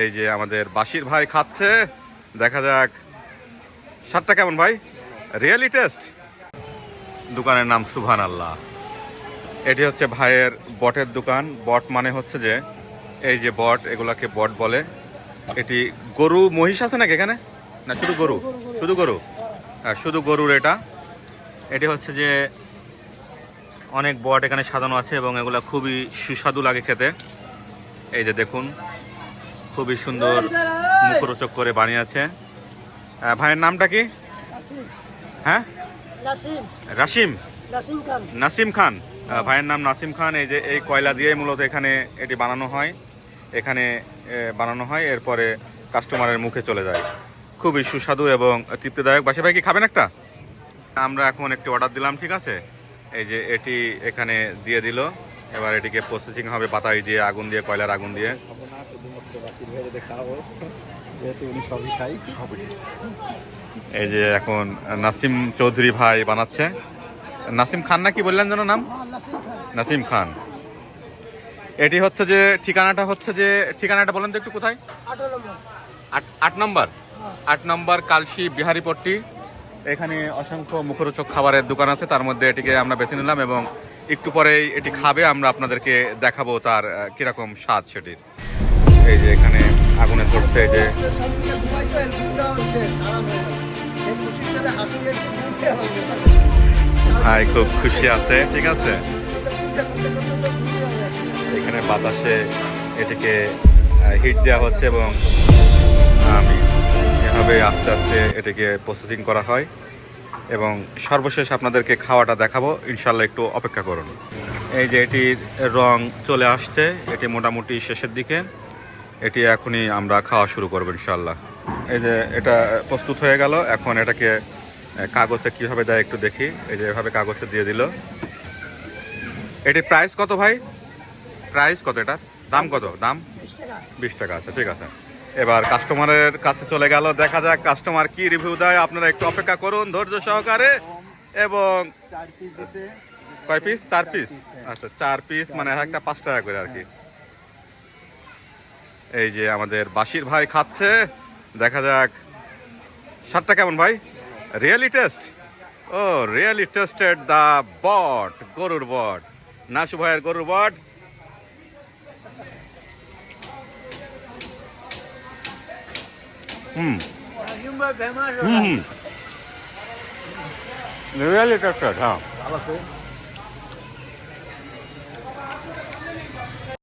এই যে আমাদের বাসির ভাই খাচ্ছে। দেখা যাক স্বাদটা কেমন ভাই? রিয়েলি টেস্ট দোকানের নাম সুভান আল্লাহ এটি হচ্ছে ভাইয়ের বটের দোকান। বট মানে হচ্ছে যে এই যে বট এগুলাকে বট বলে। এটি গরু মহিষ আছে নাকি এখানে? না শুধু গরু? শুধু গরু? হ্যাঁ, শুধু গরুর এটা। এটি হচ্ছে যে অনেক বট এখানে সাজানো আছে এবং এগুলো খুবই সুস্বাদু লাগে খেতে। এই যে দেখুন খুবই সুন্দর মুখরোচক করে বানিয়েছে ভাইয়ের নামটা কি? হ্যাঁ? রাশিম নাসিম খান। ভাইয়ের নাম নাসিম খান। এই যে এই কয়লা দিয়ে মূলত এখানে এটি বানানো হয়। এখানে বানানো হয় এরপরে কাস্টমারের মুখে চলে যায়। খুবই সুস্বাদু এবং তৃপ্তিদায়ক। বাসে ভাই কি খাবেন একটা? আমরা এখন একটি অর্ডার দিলাম ঠিক আছে? এই যে এটি এখানে দিয়ে দিল। এবার এটিকে প্রসেসিং হবে বাতাই দিয়ে আগুন দিয়ে কয়লার আগুন দিয়ে। এই যে এখন নাসিম চৌধুরী ভাই বানাচ্ছে। নাসিম খান না কি বললেন যেন নাম? নাসিম খান। এটি হচ্ছে যে ঠিকানাটা হচ্ছে যে ঠিকানাটা বলেন তো একটু কোথায়? আট আট নম্বর? আট নম্বর কালশি বিহারীপট্টি এখানে অসংখ্য মুখরোচক খাবারের দোকান আছে, তার মধ্যে এটিকে আমরা বেছে নিলাম এবং একটু পরেই এটি খাবে, আমরা আপনাদেরকে দেখাবো তার কীরকম স্বাদ সেটির। এই যে এখানে আগুনে এই যে ভাই খুব খুশি আছে, ঠিক আছে? এখানে বাতাসে এটিকে হিট দেওয়া হচ্ছে এবং আমি এভাবে আস্তে আস্তে এটাকে প্রসেসিং করা হয় এবং সর্বশেষ আপনাদেরকে খাওয়াটা দেখাবো। ইনশাল্লাহ একটু অপেক্ষা করুন। এই যে এটির রং চলে আসছে এটি মোটামুটি শেষের দিকে। এটি এখনই আমরা খাওয়া শুরু করব ইনশাল্লাহ এই যে এটা প্রস্তুত হয়ে গেল। এখন এটাকে কাগজে কীভাবে দেয় একটু দেখি। এই যে এভাবে কাগজে দিয়ে দিল। এটির প্রাইস কত ভাই? প্রাইস কত এটা? দাম কত? দাম? বিশ টাকা। বিশ টাকা। আছে ঠিক আছে। এবার কাস্টমারের কাছে চলে গেল। দেখা যাক কাস্টমার কি রিভিউ দেয়। আপনারা একটু অপেক্ষা করুন ধৈর্য সহকারে। এবং কয় পিস চার পিস আচ্ছা চার পিস মানে একটা পাঁচ টাকা করে আর কি। এই যে আমাদের বাসির ভাই খাচ্ছে। দেখা যাক, স্বাদটা কেমন ভাই? রিয়েলি টেস্ট ও রিয়েলি টেস্টেড দ্য বট, গরুর বট। নাসু ভাইয়ের গরুর বট। হুম নাসিম